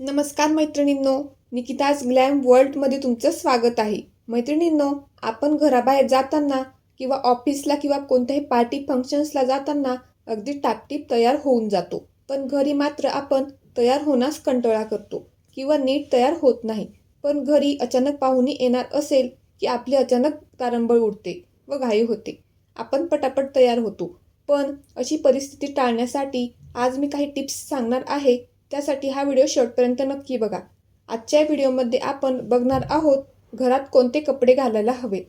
नमस्कार मैत्रिणींनो निकिताज ग्लॅम वर्ल्डमध्ये तुमचं स्वागत आहे. मैत्रिणींनो आपण घराबाहेर जाताना किंवा ऑफिसला किंवा कोणत्याही पार्टी फंक्शन्सला जाताना अगदी टापटीप तयार होऊन जातो. पण घरी मात्र आपण तयार होण्यास कंटाळा करतो किंवा नीट तयार होत नाही. पण घरी अचानक पाहुणे येणार असेल की आपली अचानक तारंबळ उडते व घाई होते. आपण पटापट तयार होतो. पण अशी परिस्थिती टाळण्यासाठी आज मी काही टिप्स सांगणार आहे त्यासाठी हा व्हिडिओ शेवटपर्यंत नक्की बघा. आजच्या व्हिडिओमध्ये आपण बघणार आहोत घरात कोणते कपडे घालायला हवेत.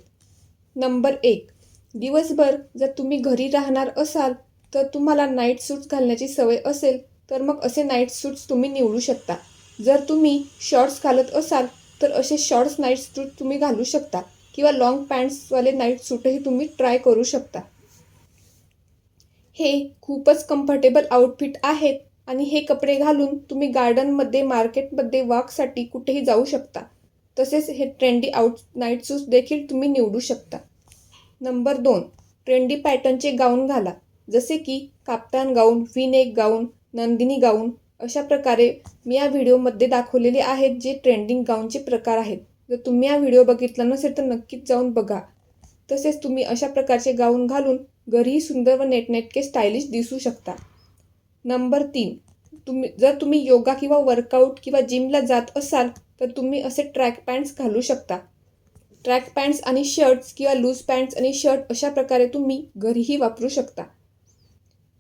नंबर एक दिवसभर जर तुम्ही घरी राहणार असाल तर तुम्हाला नाईट सूट्स घालण्याची सवय असेल तर मग असे नाईट सूट्स तुम्ही निवडू शकता. जर तुम्ही शॉर्ट्स घालत असाल तर असे शॉर्ट्स नाईट सूट तुम्ही घालू शकता किंवा लॉंग पॅन्ट्सवाले नाईट सूटही तुम्ही ट्राय करू शकता. हे खूपच कम्फर्टेबल आउटफिट आहेत. आणि हे कपडे घालून तुम्ही गार्डनमध्ये मार्केटमध्ये वॉकसाठी कुठेही जाऊ शकता. तसेच हे ट्रेंडी आउट नाईट सूट देखील तुम्ही निवडू शकता. नंबर दोन ट्रेंडी पॅटर्नचे गाऊन घाला. जसे की काप्तान गाऊन विनेक गाऊन नंदिनी गाऊन अशा प्रकारे मी या व्हिडिओमध्ये दाखवलेले आहेत जे ट्रेंडिंग गाऊनचे प्रकार आहेत. जर तुम्ही हा व्हिडिओ बघितला नसेल तर नक्कीच जाऊन बघा. तसेच तुम्ही अशा प्रकारचे गाऊन घालून घरीही सुंदर व नेटनेटके स्टायलिश दिसू शकता. नंबर तीन तुम्ही जर तुम्ही योगा किंवा वर्कआउट किंवा जिमला जात असाल तर तुम्ही असे ट्रॅक पॅन्ट्स घालू शकता. ट्रॅक पॅन्ट्स आणि शर्ट्स किंवा लूज पॅन्ट्स आणि शर्ट अशा प्रकारे तुम्ही घरीही वापरू शकता.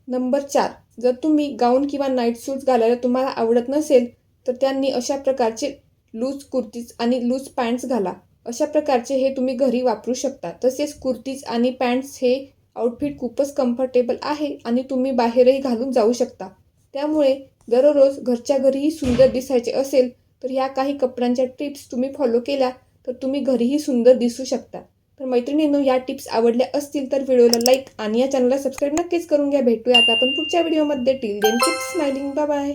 नंबर चार जर तुम्ही गाऊन किंवा नाईट सूट्स घालायला तुम्हाला आवडत नसेल तर त्यांनी अशा प्रकारचे लूज कुर्तीज आणि लूज पॅन्ट्स घाला. अशा प्रकारचे हे तुम्ही घरी वापरू शकता. तसेच कुर्तीज आणि पॅन्ट्स हे आउटफिट खूपच कम्फर्टेबल आहे आणि तुम्ही बाहेरही घालून जाऊ शकता. त्यामुळे दररोज घरच्या घरीही सुंदर दिसायचे असेल तर ह्या काही कपड्यांच्या टिप्स तुम्ही फॉलो केल्या तर तुम्ही घरीही सुंदर दिसू शकता. तर मैत्रिणींनो या टिप्स आवडल्या असतील तर व्हिडिओला लाईक आणि या चॅनलला सबस्क्राईब नक्कीच करून घ्या. भेटूया आता आपण पुढच्या व्हिडिओमध्ये till then tips smiling bye